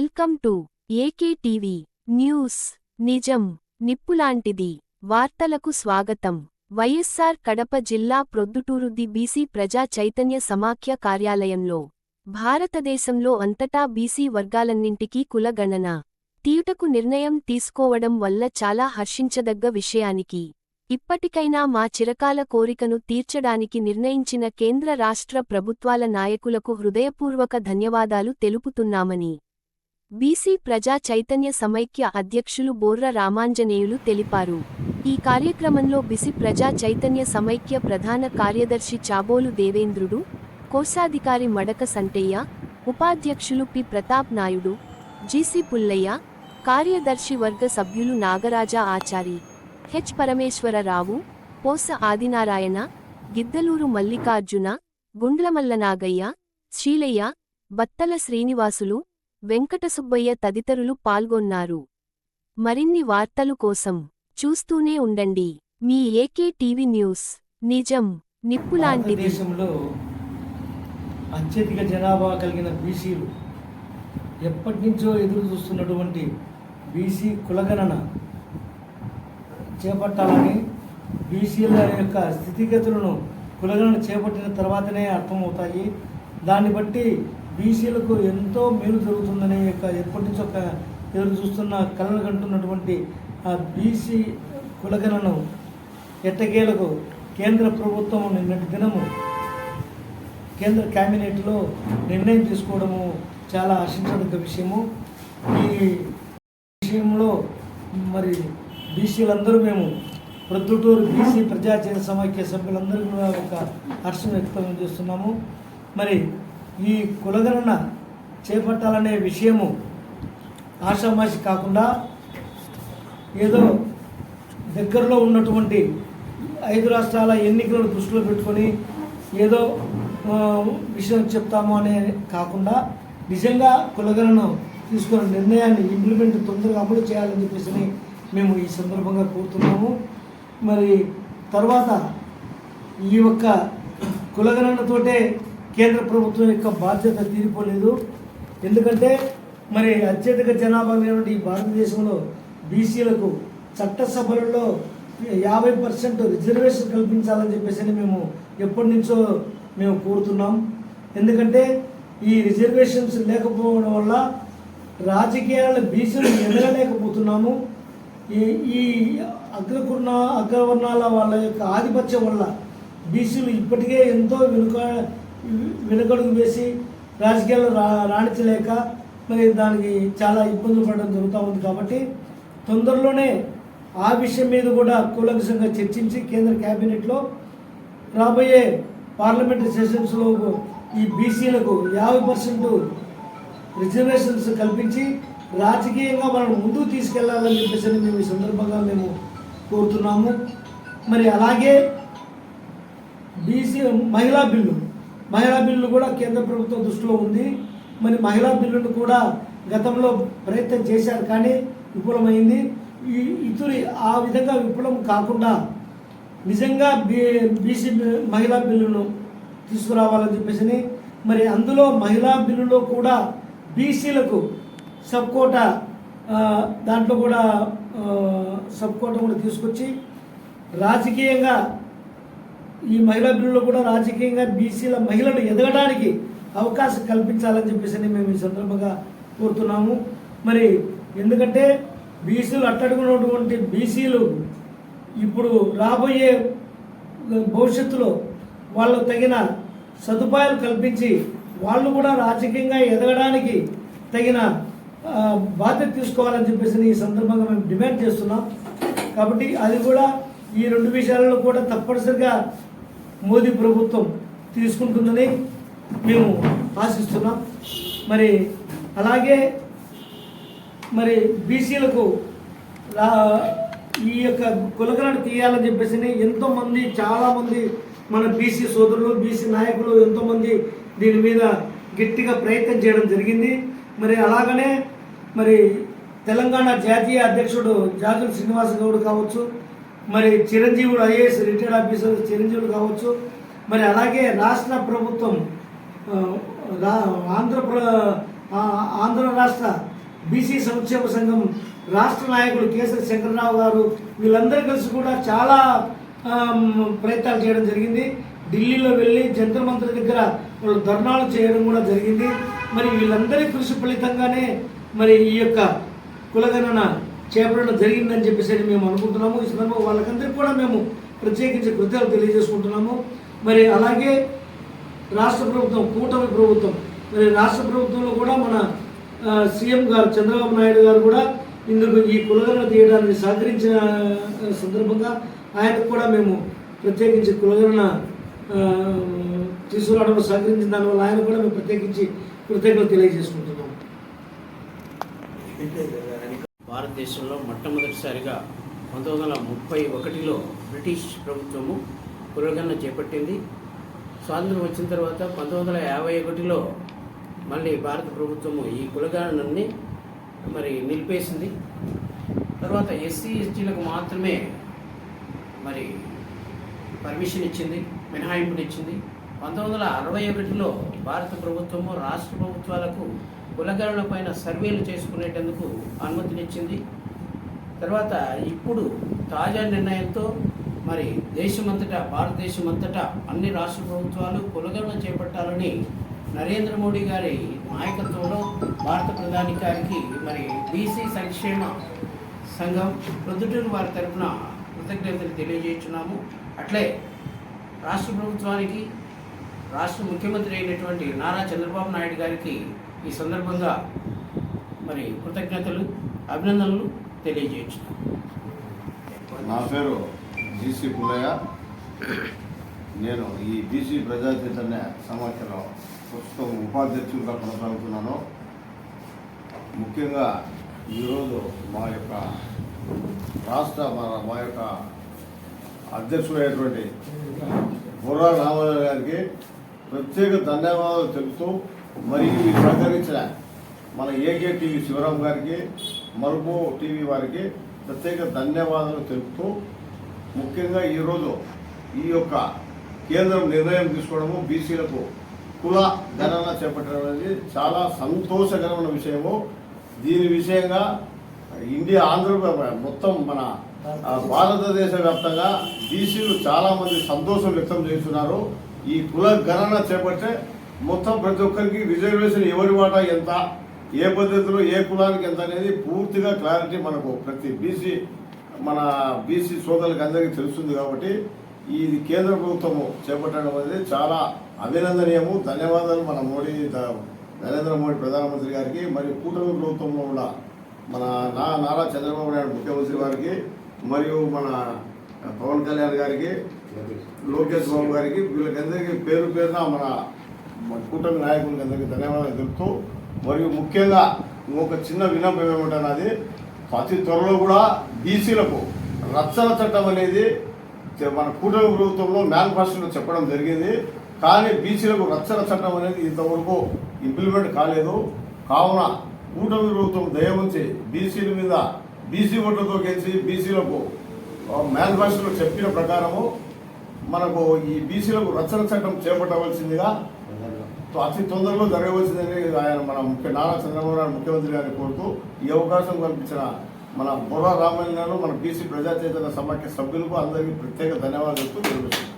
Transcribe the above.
Welcome to AK TV news. నిజం నిప్పులాంటిది. వార్తలకు స్వాగతం. వైఎస్సార్ కడప జిల్లా ప్రొద్దుటూరుద్ది బీసీ ప్రజా చైతన్య సమాఖ్య కార్యాలయంలో భారతదేశంలో అంతటా బీసీ వర్గాలన్నింటికీ కులగణన తీయుటకు నిర్ణయం తీసుకోవడం వల్ల చాలా హర్షించదగ్గ విషయానికి ఇప్పటికైనా మా చిరకాల కోరికను తీర్చడానికి నిర్ణయించిన కేంద్ర రాష్ట్ర ప్రభుత్వాల నాయకులకు హృదయపూర్వక ధన్యవాదాలు తెలుపుతున్నామని బీసీ ప్రజా చైతన్య సమైక్య అధ్యక్షులు బోర్ర రామాంజనేయులు తెలిపారు. ఈ కార్యక్రమంలో బిసి ప్రజా చైతన్య సమైక్య ప్రధాన కార్యదర్శి చాబోలు దేవేంద్రుడు కోశాధికారి మడక సంటయ్య ఉపాధ్యక్షులు పి ప్రతాప్ నాయుడు జీసీ పుల్లయ్య కార్యదర్శి వర్గ సభ్యులు నాగరాజా ఆచారి హెచ్ పరమేశ్వరరావు పోస ఆదినారాయణ గిద్దలూరు మల్లికార్జున గుండ్లమల్ల నాగయ్య శ్రీలయ్య బత్తల శ్రీనివాసులు వెంకటసుబ్బయ్య తదితరులు పాల్గొన్నారు. మరిన్ని వార్తలు కోసం చూస్తూనే ఉండండి. మీ ఏకే టీవీ న్యూస్. నిజం నిప్పులాంటిది దేశంలో అత్యధిక జనాభా కలిగిన బీసీలు ఎప్పటి నుంచో ఎదురు చూస్తున్నటువంటి బీసీ కులగణన చేపట్టాలని బీసీల యొక్క స్థితిగతులను కులగణన చేపట్టిన తర్వాతనే అర్థమవుతాయి. దాన్ని బట్టి బీసీలకు ఎంతో మేలు జరుగుతుందనే యొక్క ఎప్పటి నుంచి ఒక ఎదురు చూస్తున్న కళలు కంటున్నటువంటి ఆ బీసీ కులగణను ఎట్టకేలకు కేంద్ర ప్రభుత్వం నిన్నటి దినము కేంద్ర క్యాబినెట్లో నిర్ణయం తీసుకోవడము చాలా ఆశించదగ్గ విషయము. ఈ విషయంలో మరి బీసీలందరూ మేము ప్రొద్దుటూరు బీసీ ప్రజాచేత సమాఖ్య సభ్యులందరూ కూడా ఒక హర్షం వ్యక్తం చేస్తున్నాము. మరి ఈ కులగణన చేపట్టాలనే విషయము ఆషామాషి కాకుండా ఏదో దగ్గరలో ఉన్నటువంటి ఐదు రాష్ట్రాల ఎన్నికలను దృష్టిలో పెట్టుకొని ఏదో విషయం చెప్తాము అనే కాకుండా నిజంగా కులగణను తీసుకున్న నిర్ణయాన్ని ఇంప్లిమెంట్ తొందరగా అమలు చేయాలని చెప్పేసి మేము ఈ సందర్భంగా కోరుతున్నాము. మరి తర్వాత ఈ యొక్క కులగణనతోటే కేంద్ర ప్రభుత్వం యొక్క బాధ్యత తీరిపోలేదు. ఎందుకంటే మరి అత్యధిక జనాభా లేనటువంటి ఈ భారతదేశంలో బీసీలకు చట్టసభలలో యాభై పర్సెంట్ రిజర్వేషన్ కల్పించాలని చెప్పేసి మేము ఎప్పటి నుంచో మేము కోరుతున్నాం. ఎందుకంటే ఈ రిజర్వేషన్స్ లేకపోవడం వల్ల రాజకీయాల బీసీలు ఎదగలేకపోతున్నాము. ఈ ఈ అగ్రకుర్ణ అగ్రవర్ణాల వాళ్ళ యొక్క ఆధిపత్యం వల్ల బీసీలు ఇప్పటికే ఎంతో వెనుక వెనుకడుగు వేసి రాజకీయాల్లో రా రాణించలేక మరి దానికి చాలా ఇబ్బందులు పడడం జరుగుతూ ఉంది కాబట్టి తొందరలోనే ఆ విషయం మీద కూడా కూలంకషంగా చర్చించి కేంద్ర క్యాబినెట్లో రాబోయే పార్లమెంటరీ సెషన్స్లో ఈ బీసీలకు యాభై పర్సెంట్ రిజర్వేషన్స్ కల్పించి రాజకీయంగా మనం ముందుకు తీసుకెళ్ళాలని చెప్పేసి మేము ఈ సందర్భంగా మేము కోరుతున్నాము. మరి అలాగే బీసీ మహిళా బిల్లు మహిళా బిల్లు కూడా కేంద్ర ప్రభుత్వం దృష్టిలో ఉంది. మరి మహిళా బిల్లును కూడా గతంలో ప్రయత్నం చేశారు కానీ విఫలమైంది. ఈ ఇతరు ఆ విధంగా విఫలం కాకుండా నిజంగా బీ బీసీ మహిళా బిల్లును తీసుకురావాలని చెప్పేసి మరి అందులో మహిళా బిల్లులో కూడా బీసీలకు సబ్ కోటా దాంట్లో కూడా సబ్ కోటా కూడా తీసుకొచ్చి రాజకీయంగా ఈ మహిళా బిల్లులో కూడా రాజకీయంగా బీసీల మహిళలు ఎదగడానికి అవకాశం కల్పించాలని చెప్పేసి మేము ఈ సందర్భంగా కోరుతున్నాము. మరి ఎందుకంటే బీసీలు అట్టడుగున్నటువంటి బీసీలు ఇప్పుడు రాబోయే భవిష్యత్తులో వాళ్ళు తగిన సదుపాయాలు కల్పించి వాళ్ళు కూడా రాజకీయంగా ఎదగడానికి తగిన బాధ్యత తీసుకోవాలని చెప్పేసి ఈ సందర్భంగా మేము డిమాండ్ చేస్తున్నాం. కాబట్టి అది కూడా ఈ రెండు విషయాలలో కూడా తప్పనిసరిగా మోదీ ప్రభుత్వం తీసుకుంటుందని మేము ఆశిస్తున్నాం. మరి అలాగే మరి బీసీలకు ఈ యొక్క కులగరణ తీయాలని చెప్పేసి ఎంతోమంది చాలామంది మన బీసీ సోదరులు బీసీ నాయకులు ఎంతోమంది దీని మీద గట్టిగా ప్రయత్నం చేయడం జరిగింది. మరి అలాగనే మరి తెలంగాణ జాతీయ అధ్యక్షుడు జాతుల శ్రీనివాస గౌడ్ కావచ్చు మరి Chiranjeevudu IAS retired officer Chiranjeevudu కావచ్చు. మరి అలాగే రాష్ట్ర ప్రభుత్వం రా- ఆంధ్ర ప్ర- ఆంధ్ర రాష్ట్ర బీసీ సంక్షేమ సంఘం రాష్ట్ర నాయకులు కేసరి శంకరరావు గారు వీళ్ళందరూ కలిసి కూడా చాలా ప్రయత్నాలు చేయడం జరిగింది. ఢిల్లీలో వెళ్ళి జంతర్ మంత్రి దగ్గర వాళ్ళు ధర్నాలు చేయడం కూడా జరిగింది. మరి వీళ్ళందరి కృషి ఫలితంగానే మరి ఈ యొక్క కులగణన చేపట్టడం జరిగిందని చెప్పేసి మేము అనుకుంటున్నాము. ఈ సందర్భంగా వాళ్ళకందరికీ కూడా మేము ప్రత్యేకించి కృతజ్ఞతలు తెలియజేసుకుంటున్నాము. మరి అలాగే రాష్ట్ర ప్రభుత్వం కూటమి ప్రభుత్వం మరి రాష్ట్ర ప్రభుత్వంలో కూడా మన సీఎం గారు చంద్రబాబు నాయుడు గారు కూడా ఇందుకు ఈ కులగణన తీయడానికి సహకరించిన సందర్భంగా ఆయనకు కూడా మేము ప్రత్యేకించి కులగణన ఆ, తీసుకురావడంలో సహకరించిన దానివల్ల ఆయన కూడా మేము ప్రత్యేకించి కృతజ్ఞతలు తెలియజేసుకుంటున్నాము. భారతదేశంలో మొట్టమొదటిసారిగా పంతొమ్మిది వందల ముప్పై ఒకటిలో బ్రిటిష్ ప్రభుత్వము పురోగణన చేపట్టింది. స్వాతంత్రం వచ్చిన తర్వాత పంతొమ్మిది వందల యాభై ఒకటిలో మళ్ళీ భారత ప్రభుత్వము ఈ కులగణనని మరి నిలిపేసింది. తర్వాత ఎస్సీ ఎస్టీలకు మాత్రమే మరి పర్మిషన్ ఇచ్చింది మినహాయింపునిచ్చింది. పంతొమ్మిది వందల అరవై ఒకటిలో భారత ప్రభుత్వము రాష్ట్ర ప్రభుత్వాలకు కులగణన పైన సర్వేలు చేసుకునేటందుకు అనుమతినిచ్చింది. తర్వాత ఇప్పుడు తాజా నిర్ణయంతో మరి దేశమంతటా భారతదేశమంతటా అన్ని రాష్ట్ర ప్రభుత్వాలు కులగణన చేపట్టాలని నరేంద్ర మోడీ గారి నాయకత్వంలో భారత ప్రధాని గారికి మరి బీసీ సంక్షేమ సంఘం ప్రొద్దుటూరు వారి తరఫున కృతజ్ఞతలు తెలియజేస్తున్నాము. అట్లే రాష్ట్ర ప్రభుత్వానికి రాష్ట్ర ముఖ్యమంత్రి అయినటువంటి నారా చంద్రబాబు నాయుడు గారికి ఈ సందర్భంగా మరి కృతజ్ఞతలు అభినందనలు తెలియజేయచ్చు నా పేరు జీసీ పుల్లయ్య. నేను ఈ బీసీ ప్రజాచైతన్య సమాఖ్యలో ప్రస్తుతం ఉపాధ్యక్షులుగా కొనసాగుతున్నాను. ముఖ్యంగా ఈరోజు మా యొక్క రాష్ట్ర మా మా యొక్క అధ్యక్షుడైనటువంటి బుర్రా రామారావు గారికి ప్రత్యేక ధన్యవాదాలు తెలుపుతూ మరియు ఈ సహకరించిన మన ఏకే టీవీ శివరాం గారికి మరుపు టీవీ వారికి ప్రత్యేక ధన్యవాదాలు తెలుపుతూ ముఖ్యంగా ఈరోజు ఈ యొక్క కేంద్రం నిర్ణయం తీసుకోవడము బీసీలకు కుల గణన చేపట్టడం అనేది చాలా సంతోషకరమైన విషయము. దీని విషయంగా ఇండియా ఆంధ్రప్రదేశ్ మొత్తం మన భారతదేశ వ్యాప్తంగా బీసీలు చాలామంది సంతోషం వ్యక్తం చేస్తున్నారు. ఈ కుల గణన చేపట్టే మొత్తం ప్రతి ఒక్కరికి రిజర్వేషన్ ఎవరి వాటా ఎంత ఏ పద్ధతిలో ఏ కులానికి ఎంత అనేది పూర్తిగా క్లారిటీ మనకు ప్రతి బీసీ మన బీసీ సోదరులకు అందరికీ తెలుస్తుంది కాబట్టి ఇది కేంద్ర ప్రభుత్వము చేపట్టడం అనేది చాలా అభినందనీయము. ధన్యవాదాలు మన మోడీ నరేంద్ర మోడీ ప్రధానమంత్రి గారికి మరియు కూటమి ప్రభుత్వంలో ఉన్న మన నా నారా చంద్రబాబు నాయుడు ముఖ్యమంత్రి గారికి మరియు మన పవన్ కళ్యాణ్ గారికి లోకేష్ బాబు గారికి వీళ్ళకందరికీ పేరు పేరున మన కూటమి నాయకులకి అందరికీ ధన్యవాదాలు తెలుపుతూ మరియు ముఖ్యంగా ఇంకొక చిన్న విన్నపం ఏమిటన్నది అతి త్వరలో కూడా బీసీలకు రక్షణ చట్టం అనేది చే- మన కూటమి ప్రభుత్వంలో మేనిఫెస్టోలో చెప్పడం జరిగింది. కానీ బీసీలకు రక్షణ చట్టం అనేది ఇంతవరకు ఇంప్లిమెంట్ కాలేదు. కావున కూటమి ప్రభుత్వం దయ ఉంచి బీసీల మీద బీసీ ఓట్లతో గెలిచి బీసీలకు మేనిఫెస్టోలో చెప్పిన ప్రకారము మనకు ఈ బీసీలకు రక్షణ చట్టం చేపట్టవలసిందిగా అతి తొందరలో జరగవలసిందని ఆయన మన ముఖ్య నారా చంద్రబాబు నాయుడు ముఖ్యమంత్రి గారిని కోరుతూ ఈ అవకాశం కల్పించిన మన బుర్రా రామయ్య గారు మన బీసీ ప్రజా సమాఖ్య సభ్యులకు అందరికీ ప్రత్యేక ధన్యవాదాలు తెలుపుతూ